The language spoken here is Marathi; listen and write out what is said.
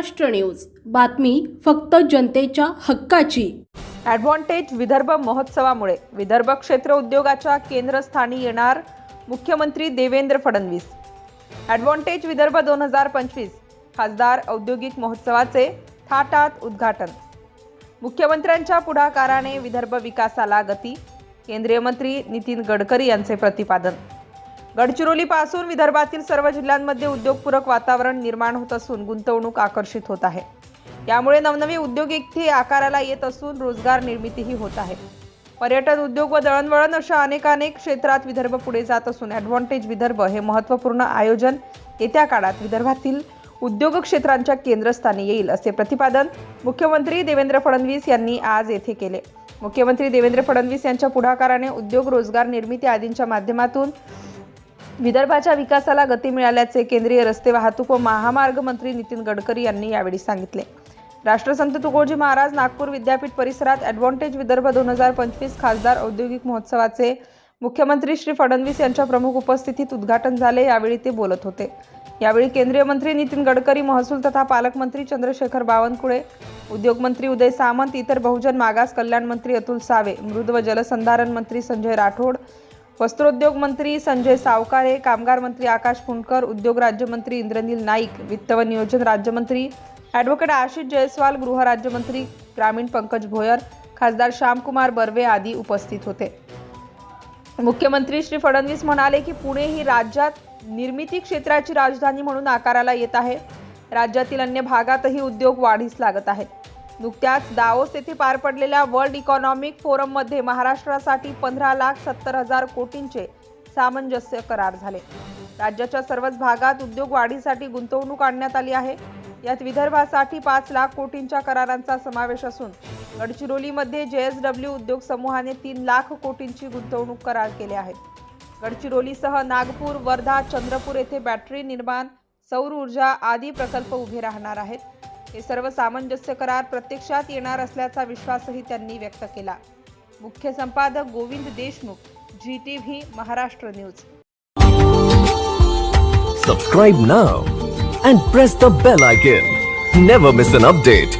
महाराष्ट्र न्यूज. बातमी फक्त जनतेच्या हक्काची. ॲडव्हान्टेज विदर्भ महोत्सवामुळे. विदर्भ क्षेत्र उद्योगाच्या केंद्रस्थानी येणार मुख्यमंत्री देवेंद्र फडणवीस. ॲडव्हान्टेज विदर्भ दोन हजार पंचवीस. खासदार औद्योगिक महोत्सवाचे थाटात उद्घाटन. मुख्यमंत्र्यांच्या पुढाकाराने विदर्भ विकासाला गती. केंद्रीय मंत्री नितीन गडकरी यांचे प्रतिपादन. गडचिरोलीपासून विदर्भातील सर्व जिल्ह्यांमध्ये उद्योगपूरक वातावरण निर्माण होत असून गुंतवणूक आकर्षित होत आहे. यामुळे नवनवे उद्योग इथे आकाराला येत असून रोजगार निर्मितीही होत आहे. पर्यटन उद्योग व दळणवळण अशा अनेकानेक क्षेत्रात विदर्भ पुढे जात असून ॲडव्हान्टेज विदर्भ हे महत्त्वपूर्ण आयोजन येत्या काळात विदर्भातील उद्योग क्षेत्रांच्या केंद्रस्थानी येईल असे प्रतिपादन मुख्यमंत्री देवेंद्र फडणवीस यांनी आज येथे केले. मुख्यमंत्री देवेंद्र फडणवीस यांच्या पुढाकाराने उद्योग रोजगार निर्मिती आदींच्या माध्यमातून विदर्भाच्या विकासाला गती मिळाल्याचे केंद्रीय रस्ते वाहतूक व महामार्ग मंत्री नितीन गडकरी यांनी यावेळी सांगितले. राष्ट्रसंत तुकोजी महाराज नागपूर विद्यापीठ परिसरात ॲडव्हान्टेज विदर्भ दोन हजार पंचवीस खासदार औद्योगिक महोत्सवाचे मुख्यमंत्री श्री फडणवीस यांच्या प्रमुख उपस्थितीत उद्घाटन झाले यावेळी ते बोलत होते. यावेळी केंद्रीय मंत्री नितीन गडकरी महसूल तथा पालकमंत्री चंद्रशेखर बावनकुळे उद्योगमंत्री उदय सामंत इतर बहुजन मागास कल्याण मंत्री अतुल सावे मृद व जलसंधारण मंत्री संजय राठोड वस्त्रोद्योग मंत्री संजय सावकारे कामगार मंत्री आकाश कुंडकर उद्योग राज्यमंत्री इंद्रनील नाईक वित्त व नियोजन राज्यमंत्री ॲडव्होकेट आशिष जयस्वाल गृहराज्यमंत्री ग्रामीण पंकज भोयर खासदार श्यामकुमार बर्वे आदी उपस्थित होते. मुख्यमंत्री श्री फडणवीस म्हणाले की पुणे ही राज्यात निर्मिती क्षेत्राची राजधानी म्हणून आकाराला येत आहे. राज्यातील अन्य भागातही उद्योग वाढीस लागत आहेत नुकत्याच दाओस येथे पार पडलेल्या वर्ल्ड इकॉनॉमिक फोरममध्ये महाराष्ट्रासाठी पंधरा लाख सत्तर हजार कोटींचे सामंजस्य करार झाले. राज्याच्या सर्वच भागात उद्योग वाढीसाठी गुंतवणूक आणण्यात आली आहे. यात विदर्भासाठी पाच लाख कोटींच्या करारांचा समावेश असून गडचिरोलीमध्ये जे एस डब्ल्यू उद्योग समूहाने तीन लाख कोटींची गुंतवणूक करार केले आहेत. गडचिरोलीसह नागपूर वर्धा चंद्रपूर येथे बॅटरी निर्माण सौर ऊर्जा आदी प्रकल्प उभे राहणार आहेत. हे सर्व सामंजस्य करार प्रत्यक्षात येणार असल्याचा विश्वासही त्यांनी व्यक्त केला. मुख्य संपादक Govind Deshmukh G T V Maharashtra news. Subscribe now and press the bell icon never miss an update